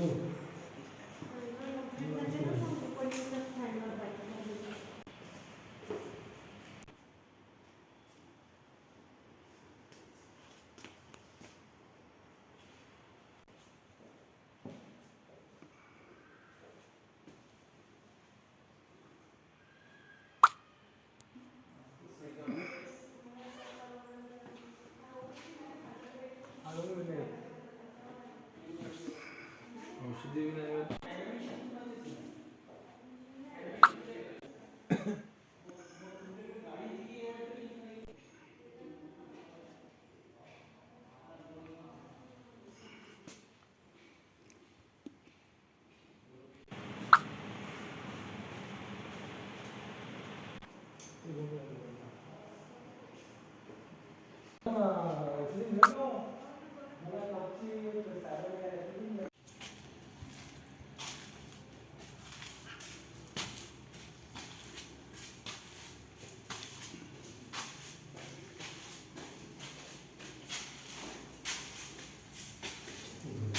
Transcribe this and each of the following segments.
औषधी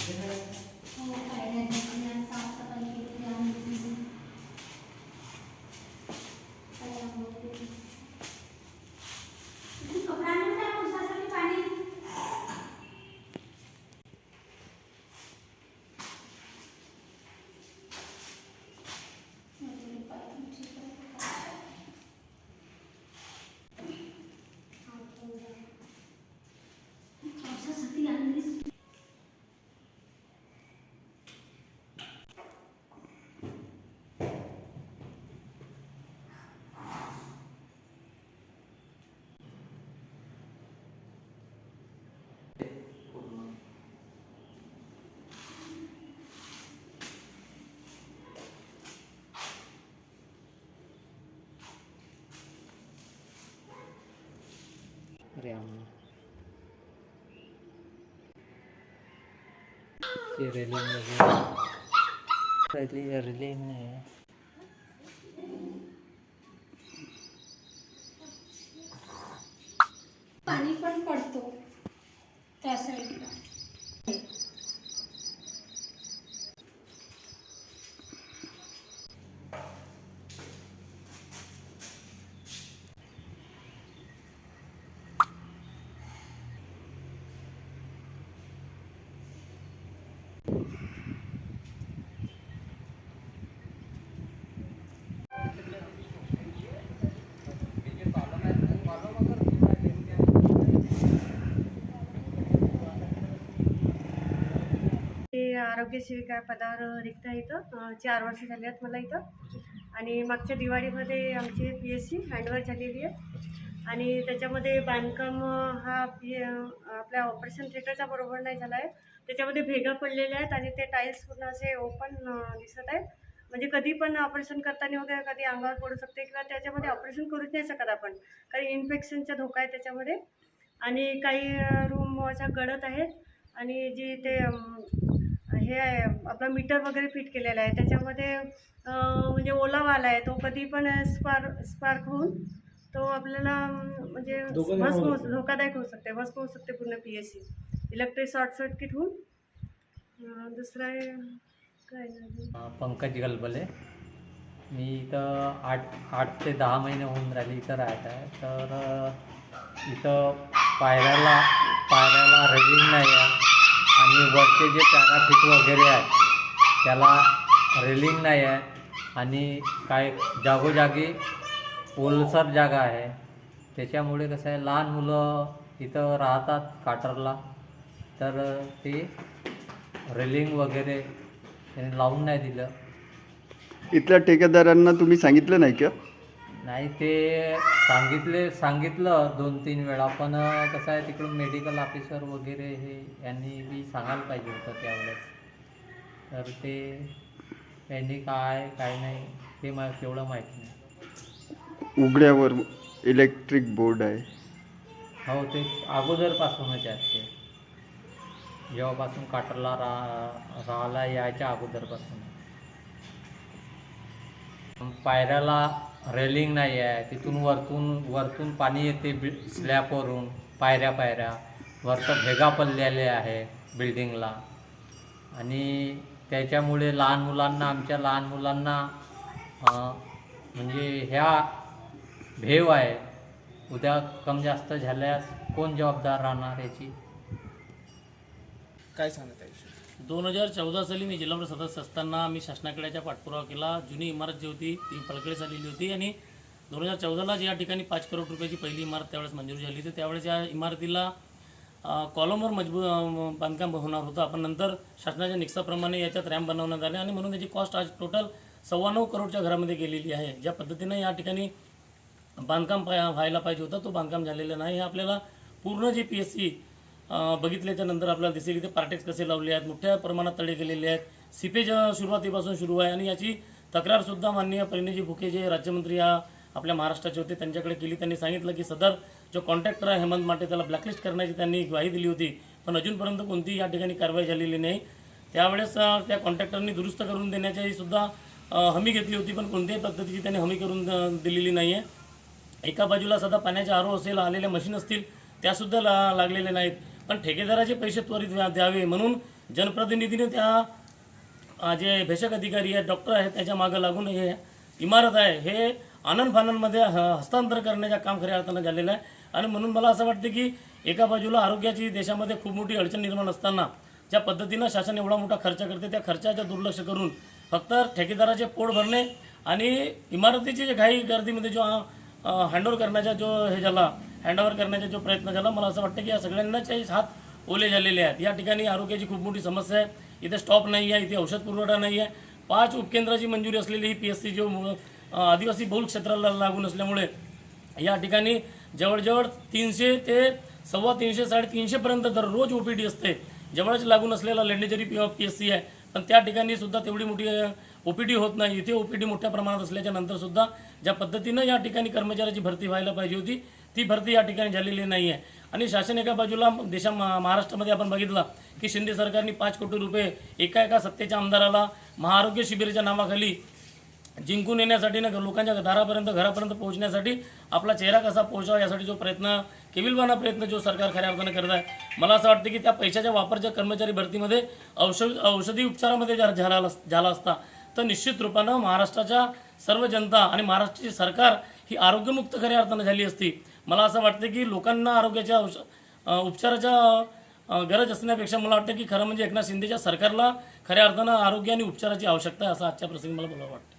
Amen. ते railing वगैरे रेलिंग नाही पाणी पण पडतो त्या साईडला आरोग्य सेविका पदावर रिक्त आहे इथं. चार वर्ष झाली आहेत मला इथं. आणि मागच्या दिवाळीमध्ये आमची पी एस सी हँडवर झालेली आहे. आणि त्याच्यामध्ये बांधकाम हा पी आपल्या ऑपरेशन थिएटरचा बरोबर नाही झाला आहे. त्याच्यामध्ये भेगा पडलेल्या आहेत आणि ते टाईल्स पूर्ण असे ओपन दिसत आहेत. म्हणजे कधी पण ऑपरेशन करताना वगैरे कधी अंगावर पडू शकते किंवा त्याच्यामध्ये ऑपरेशन करूच नाही शकत आपण. काही इन्फेक्शनचा धोका आहे त्याच्यामध्ये. आणि काही रूम अशा गळत आहेत. आणि जी ते हे आहे आपलं मीटर वगैरे फिट केलेलं आहे. त्याच्यामध्ये म्हणजे ओलावा आला आहे. तो कधी पण स्पार्क स्पार्क होऊन तो आपल्याला म्हणजे भस्म होऊ. धोकादायक होऊ शकते. भस्म होऊ शकते पूर्ण P S C electric short circuit होऊन दुसरं आहे काय नाही पंकज गलबले. मी इथं आठ आठ ते दहा महिने होऊन राहिले इथं राहत आहे. तर इथं पायऱ्याला पायऱ्याला रेलिंग नाही आहे. आणि वरचे जे पॅराफिट वगैरे आहेत त्याला रेलिंग नाही आहे. आणि काय जागोजागी ओलसर जागा आहे. त्याच्यामुळे कसं आहे लहान मुलं इथं राहतात काटरला. तर ते रेलिंग वगैरे त्याने लावून नाही दिलं. इथल्या ठेकेदारांना तुम्ही सांगितलं नाही का? नाही ते सांगितले सांगितलं दोन तीन वेळा पण कसं आहे तिकडून मेडिकल ऑफिसर वगैरे हे यांनी बी सांगायला पाहिजे होतं त्यावेळेस. तर ते त्यांनी काय काय नाही ते मला तेवढं माहीत नाही. उघड्यावर इलेक्ट्रिक बोर्ड आहे. हो ते अगोदरपासूनच आहेत ते. जेव्हापासून काटरला रा राहायला यायच्या अगोदरपासून. पायऱ्याला रेलिंग नाही आहे तिथून वरतून वरतून पाणी येते बि स्लॅबवरून पायऱ्या पायऱ्या. वरतं भेगा पडलेले आहे बिल्डिंगला. आणि त्याच्यामुळे लहान मुलांना आमच्या लहान मुलांना म्हणजे ह्या भेव आहे. उद्या कम जास्त झाल्यास कोण जबाबदार राहणार याची? काय सांगत आहे दोन हजार चौदा साली मी जिल्हा परिषद सदस्य असताना आम्ही शासनाकड्याच्या पाठपुरावा केला. जुनी इमारत जी होती ती पलकडे झालेली होती आणि दोन हजार चौदाला या ठिकाणी पाच करोड रुपयाची पहिली इमारत त्यावेळेस मंजूर झाली होती त्यावेळेस या इमारतीला कॉलमवर मजबूत बांधकाम होणार होतं. आपण नंतर शासनाच्या निकसाप्रमाणे याच्यात रॅम्प बनवण्यात आले आणि म्हणून त्याची कॉस्ट आज टोटल सव्वा नऊ करोडच्या घरामध्ये गेलेली आहे. ज्या पद्धतीनं या ठिकाणी बांधकाम पाय व्हायला पाहिजे होतं तो बांधकाम झालेलं नाही. हे आपल्याला पूर्ण जे पी एस सी बघितल्याच्या नंतर आपल्याला दिसेल इथे पार्टेक्स कसे लावले आहेत मोठ्या प्रमाणात तडे गेलेले आहेत. सिपेज सुरुवातीपासून सुरू आहे आणि याची तक्रारसुद्धा माननीय परिणयजी भुके जे राज्यमंत्री या आपल्या महाराष्ट्राचे होते त्यांच्याकडे केली. त्यांनी सांगितलं की सदर जो कॉन्ट्रॅक्टर आहे हेमंत माटे त्याला ब्लॅकलिस्ट करण्याची त्यांनी ग्वाही दिली होती. पण अजूनपर्यंत कोणतीही या ठिकाणी कारवाई झालेली नाही. त्यावेळेस त्या कॉन्ट्रॅक्टरनी दुरुस्त करून देण्याची सुद्धा हमी घेतली होती पण कोणत्याही पद्धतीची त्यांनी हमी करून दिलेली नाही आहे एका बाजूला सध्या पाण्याच्या आरो असेल आलेल्या मशीन असतील त्यासुद्धा ला लागलेल्या नाहीत. पण ठेकेदाराचे पैसे त्वरित व्या- द्यावे म्हणून जनप्रतिनिधीने त्या जे भेषक अधिकारी आहेत डॉक्टर आहेत त्याच्या मागं लागून हे इमारत आहे हे आनंद फानंदमध्ये ह- हस्तांतर करण्याचं काम खऱ्या अर्थानं झालेलं आहे. आणि म्हणून मला असं वाटतं की एका बाजूला आरोग्याची देशामध्ये खूप मोठी अडचण निर्माण असताना ज्या पद्धतीनं शासन एवढा मोठा खर्च करते त्या खर्चाचं दुर्लक्ष करून फक्त ठेकेदाराचे पोट भरणे आणि इमारतीची जे घाई गर्दीमध्ये जो हँडओव्हर करण्याचा जो हे झाला हँडओव्हर करण्याचा जो प्रयत्न झाला मला असं वाटतं की या सगळ्यांनाचे हात ओले झालेले आहेत. या ठिकाणी आरोग्याची खूप मोठी समस्या आहे. इथे स्टॉप नाही आहे इथे औषध पुरवठा नाही आहे. पाच उपकेंद्राची मंजुरी असलेली ही पी एस सी जो आदिवासी बहुल क्षेत्राला लागून असल्यामुळे या ठिकाणी जवळजवळ तीनशे ते सव्वा तीनशे साडेतीनशेपर्यंत दररोज ओ पी डी असते. जवळच लागून असलेला Lendejari P P S C आहे. पण त्या ठिकाणी सुद्धा तेवढी मोठी ओ पी डी होत नाही. इथे ओ पी डी मोठ्या प्रमाणात असल्याच्या नंतरसुद्धा ज्या पद्धतीनं या ठिकाणी कर्मचाऱ्याची भरती व्हायला पाहिजे होती ती भरती या ठिकाणी झालेली नाही आहे आणि शासन एका बाजूला देशा महाराष्ट्रामध्ये आपण बघितलं की शिंदे सरकारने पाच कोटी रुपये एका एका सत्तेच्या आमदाराला महाआरोग्य शिबिराच्या नावाखाली जिंकून येण्यासाठी ना लोकांच्या दारापर्यंत घरापर्यंत पोहोचण्यासाठी आपला चेहरा कसा पोहोचावा यासाठी जो प्रयत्न केविलवाना प्रयत्न जो सरकार खऱ्या अर्थानं करत आहे. मला असं वाटतं की त्या पैशाच्या वापर कर्मचारी भरतीमध्ये औषध औषधी उपचारामध्ये जर झाला झाला असता तर निश्चित रूपानं महाराष्ट्राच्या सर्व जनता आणि महाराष्ट्राची सरकार ही आरोग्यमुक्त खऱ्या अर्थानं झाली असती. मला असं वाटतं की लोकांना आरोग्याच्या औष उपचाराच्या गरज असण्यापेक्षा मला वाटतं की खरं म्हणजे एकनाथ शिंदेच्या सरकारला खऱ्या अर्थानं आरोग्य आणि उपचाराची आवश्यकता आहे असं आजच्या प्रसंगी मला बोलावं वाटतं.